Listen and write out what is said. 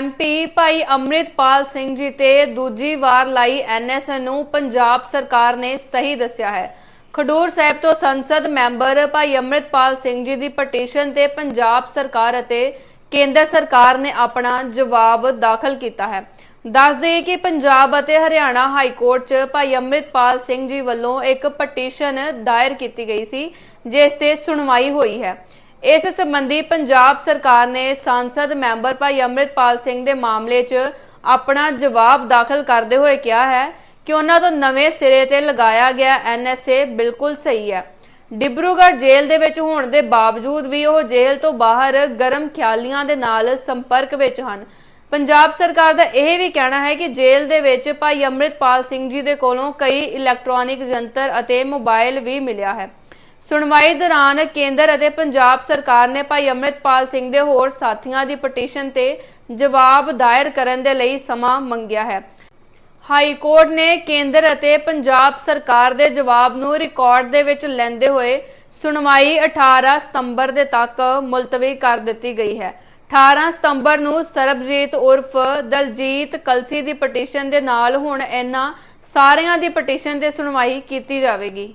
MP ਭਾਈ ਅੰਮ੍ਰਿਤਪਾਲ ਸਿੰਘ ਜੀ ਤੇ ਦੂਜੀ ਵਾਰ ਲਾਈ ਐਨਐਸ ਨੂੰ ਪੰਜਾਬ ਸਰਕਾਰ ਨੇ ਸਹੀ ਦੱਸਿਆ ਹੈ। ਖਡੂਰ ਸਾਹਿਬ ਤੋਂ ਸੰਸਦ ਮੈਂਬਰ ਭਾਈ ਅੰਮ੍ਰਿਤਪਾਲ ਸਿੰਘ ਜੀ ਦੀ ਪਟੀਸ਼ਨ ਤੇ ਪੰਜਾਬ ਸਰਕਾਰ ਅਤੇ ਕੇਂਦਰ ਸਰਕਾਰ ਨੇ ਆਪਣਾ ਜਵਾਬ ਦਾਖਲ ਕੀਤਾ ਹੈ। ਦੱਸ ਦਈਏ ਕਿ ਪੰਜਾਬ ਅਤੇ ਹਰਿਆਣਾ ਹਾਈ ਕੋਰਟ 'ਚ ਭਾਈ ਅੰਮ੍ਰਿਤਪਾਲ ਸਿੰਘ ਜੀ ਵੱਲੋਂ ਇੱਕ ਪਟੀਸ਼ਨ ਦਾਇਰ ਕੀਤੀ ਗਈ ਸੀ, ਜਿਸ ਤੇ ਸੁਣਵਾਈ ਹੋਈ ਹੈ। ਇਸ ਸੰਬੰਧੀ ਪੰਜਾਬ ਸਰਕਾਰ ਨੇ ਸੰਸਦ ਮੈਂਬਰ ਭਾਈ ਅੰਮ੍ਰਿਤਪਾਲ ਸਿੰਘ ਦੇ ਮਾਮਲੇ 'ਚ ਆਪਣਾ ਜਵਾਬ ਦਾਖਲ ਕਰਦੇ ਹੋਏ ਕਿਹਾ ਹੈ ਕਿ ਉਹਨਾਂ ਤੋਂ ਨਵੇਂ ਸਿਰੇ ਤੇ ਲਗਾਇਆ ਗਿਆ ਐਨਐਸਏ ਬਿਲਕੁਲ ਸਹੀ ਹੈ। ਡਿਬਰੂਗੜ੍ਹ ਜੇਲ੍ਹ ਦੇ ਵਿੱਚ ਹੋਣ ਦੇ ਬਾਵਜੂਦ ਵੀ ਉਹ ਜੇਲ੍ਹ ਤੋਂ ਬਾਹਰ ਗਰਮ ਖਿਆਲੀਆਂ ਦੇ ਨਾਲ ਸੰਪਰਕ ਵਿੱਚ ਹਨ। ਪੰਜਾਬ ਸਰਕਾਰ ਦਾ ਇਹ ਵੀ ਕਹਿਣਾ ਹੈ ਕਿ ਜੇਲ੍ਹ ਦੇ ਵਿੱਚ ਭਾਈ ਅੰਮ੍ਰਿਤਪਾਲ ਸਿੰਘ ਜੀ ਦੇ ਕੋਲੋਂ ਕਈ ਇਲੈਕਟ੍ਰੋਨਿਕ ਯੰਤਰ ਅਤੇ ਮੋਬਾਈਲ ਵੀ ਮਿਲਿਆ ਹੈ। ਸੁਣਵਾਈ ਦੌਰਾਨ ਕੇਂਦਰ ਅਤੇ ਪੰਜਾਬ ਸਰਕਾਰ ਨੇ ਭਾਈ ਅੰਮ੍ਰਿਤਪਾਲ ਸਿੰਘ ਦੇ ਹੋਰ ਸਾਥੀਆਂ ਦੀ ਪਟੀਸ਼ਨ ਤੇ ਜਵਾਬ ਦਾਇਰ ਕਰਨ ਦੇ ਲਈ ਸਮਾਂ ਮੰਗਿਆ ਹੈ। ਹਾਈ ਕੋਰਟ ਨੇ ਕੇਂਦਰ ਅਤੇ ਪੰਜਾਬ ਸਰਕਾਰ ਦੇ ਜਵਾਬ ਨੂੰ ਰਿਕਾਰਡ ਦੇ ਵਿੱਚ ਲੈਂਦੇ ਹੋਏ ਸੁਣਵਾਈ 18 ਸਤੰਬਰ ਦੇ ਤੱਕ ਮੁਲਤਵੀ ਕਰ ਦਿੱਤੀ ਗਈ ਹੈ। 18 ਸਤੰਬਰ ਨੂੰ ਸਰਬਜੀਤ ਉਰਫ ਦਲਜੀਤ ਕਲਸੀ ਦੀ ਪਟੀਸ਼ਨ ਦੇ ਨਾਲ ਹੁਣ ਇਹਨਾਂ ਸਾਰਿਆਂ ਦੀ ਪਟੀਸ਼ਨ ਤੇ ਸੁਣਵਾਈ ਕੀਤੀ ਜਾਵੇਗੀ।